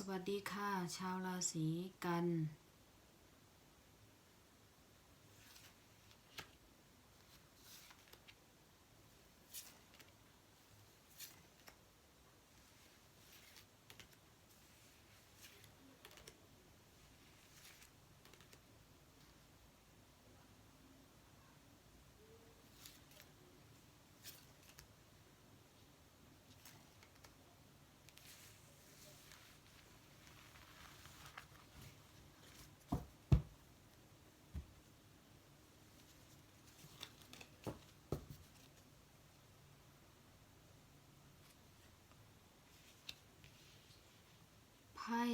สวัสดีค่ะ ชาวราศีกัน ไพ่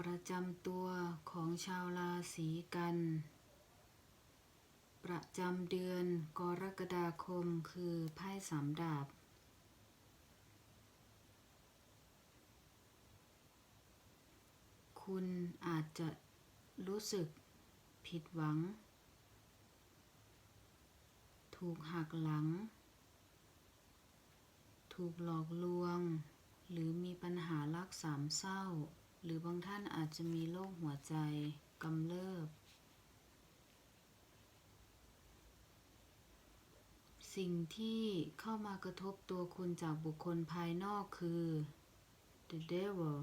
ประจำตัวของชาวราศีกัน ประจำเดือนกรกฎาคมคือไพ่สามดาบ คุณอาจจะรู้สึกผิดหวัง ถูกหักหลัง ถูกหลอกลวง หรือมีปัญหารักสามเศร้า หรือบางท่านอาจจะมีโรคหัวใจกำเริบ สิ่งที่เข้ามากระทบตัวคุณจากบุคคลภายนอกคือ the devil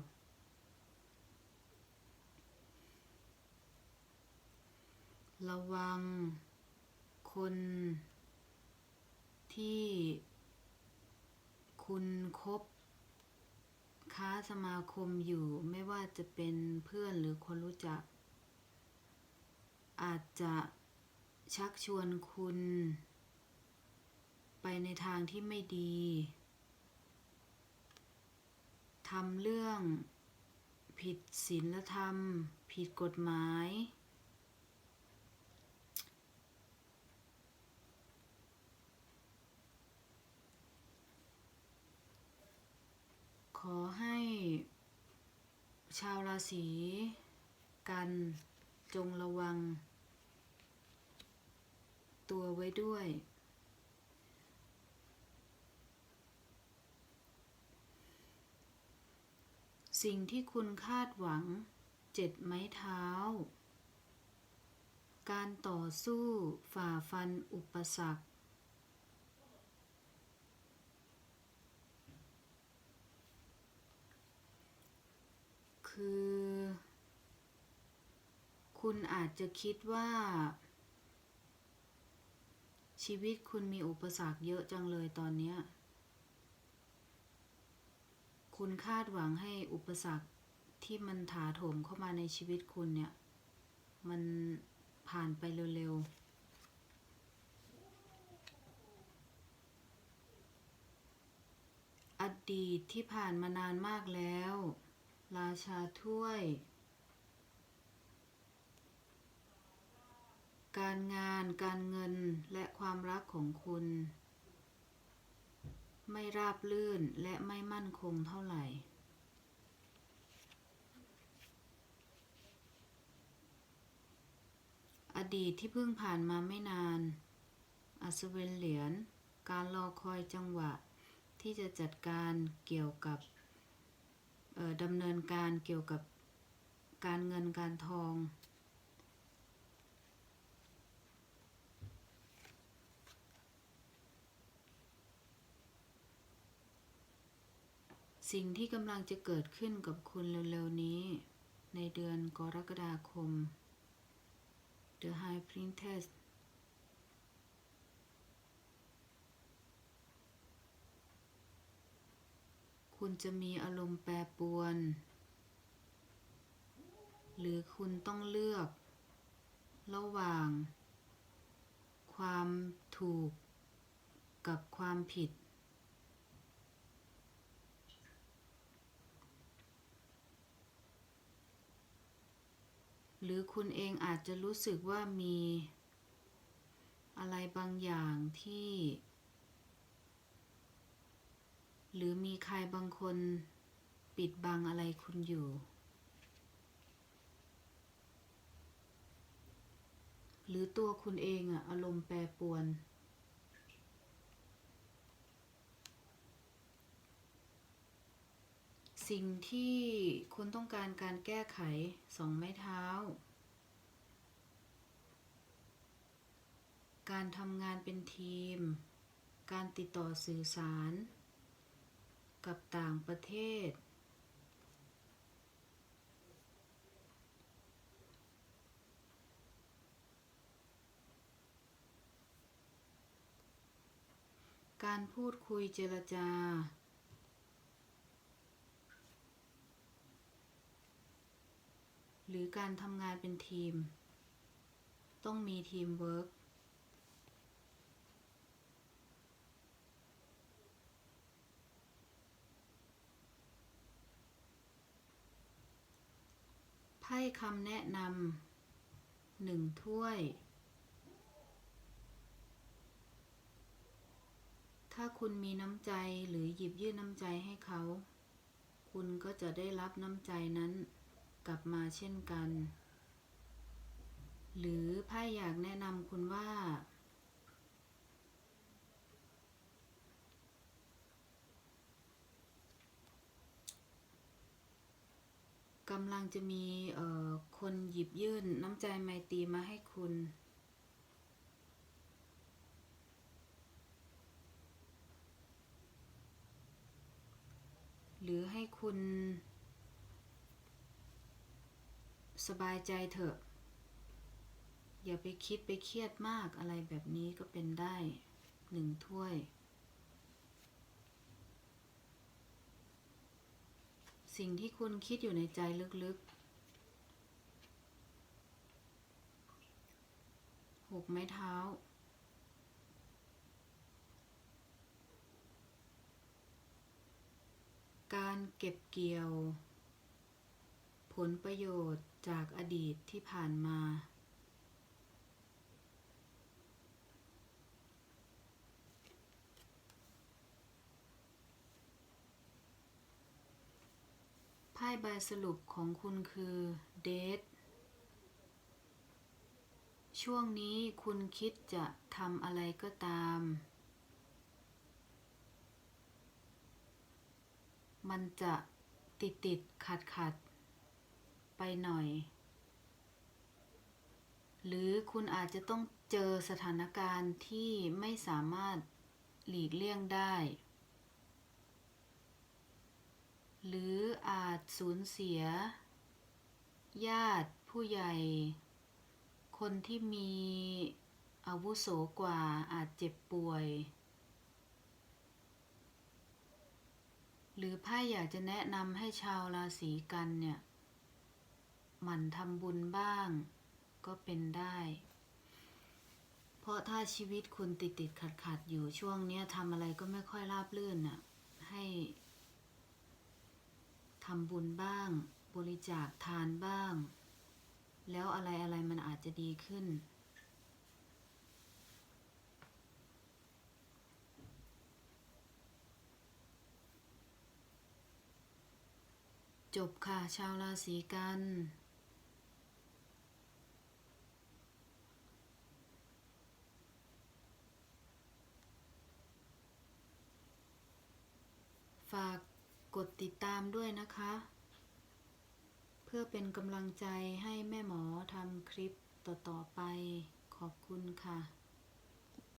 ระวัง คนที่คุณคบ ค้าสมาคมอยู่ไม่ว่าจะเป็นเพื่อนหรือคนรู้จัก อาจจะชักชวนคุณ ไปในทางที่ไม่ดีทำเรื่องผิดศีลธรรม ผิดกฎหมาย ขอให้ ชาวราศีกันจงระวัง ตัวไว้ด้วย สิ่งที่คุณคาดหวังเจ็ดไม้เท้า การต่อสู้ฝ่าฟันอุปสรรค คือ คุณอาจจะคิดว่า ชีวิตคุณมีอุปสรรคเยอะจังเลยตอนเนี้ยคุณคาดหวังให้อุปสรรคที่มันถาโถมเข้ามาในชีวิตคุณเนี่ย มันผ่านไปเร็วๆอดีตที่ผ่านมานานมากแล้ว ราชาถ้วย การงานการเงินและความรักของคุณ ไม่ราบลื่นและไม่มั่นคงเท่าไหร่อดีตที่เพิ่งผ่านมาไม่นาน อัศวินเหรียญ การรอคอยจังหวะ ที่จะจัดการเกี่ยวกับ ดำเนินการเกี่ยวกับการเงินการทอง สิ่งที่กำลังจะเกิดขึ้นกับคุณเร็วๆนี้ ในเดือนกรกฎาคม The High Priestess คุณจะมีอารมณ์แปรปรวน หรือคุณต้องเลือก ระหว่าง ความถูกกับความผิด หรือคุณเองอาจจะรู้สึกว่ามีอะไรบางอย่างที่ หรือมีใครบางคนปิดบังอะไรคุณอยู่ หรือตัวคุณเองอะอารมณ์แปรปรวนสสิ่งที่คุณต้องการการแก้ไขสองไม้เท้า การทำงานเป็นทีม การติดต่อสื่อสาร กับต่างประเทศ การพูดคุยเจรจาหรือการทำงานเป็นทีม ต้องมีทีมเวิร์ก ให้คำแนะนำหนึ่งถ้วย ถ้าคุณมีน้ำใจหรือหยิบยื่นน้ำใจให้เขา คุณก็จะได้รับน้ำใจนั้นกลับมาเช่นกัน หรือไพ่อยากแนะนำคุณว่า กำลังจะมีเอ่อคนหยิบยื่นน้ำใจไมตรีมาให้คุณ หรือให้คุณ สบายใจเถอะ อย่าไปคิดไปเครียดมากอะไรแบบนี้ก็เป็นได้หนึ่งถ้วย สิ่งที่คุณคิดอยู่ในใจลึกๆหกไม้เท้า การเก็บเกี่ยว ผลประโยชน์จากอดีตที่ผ่านมา ใบสรุปของคุณคือเดทช่วงนี้คุณคิดจะทำอะไรก็ตาม มันจะติดติดขัดขัดไปหน่อย หรือคุณอาจจะต้องเจอสถานการณ์ที่ไม่สามารถหลีกเลี่ยงได้ หรืออาจสูญเสีย ญาติผู้ใหญ่ คนที่มีอาวุโสกว่าอาจเจ็บป่วย หรือไพ่อยากจะแนะนำให้ชาวราศีกันเนี่ยหมั่นทำบุญบ้างก็เป็นได้ เพราะถ้าชีวิตคุณติดติดขัดขัดอยู่ช่วงนี้ทำอะไรก็ไม่ค่อยราบรื่นน่ะ ให้ำบุญบ้าง บริจาคทานบ้าง แล้วอะไรอะไรมันอาจจะดีขึ้น จบค่ะ ชาวราศีกัน ฝาก กดติดตามด้วยนะคะ เพื่อเป็นกำลังใจให้แม่หมอทำคลิปต่อ ๆ ไปขอบคุณค่ะ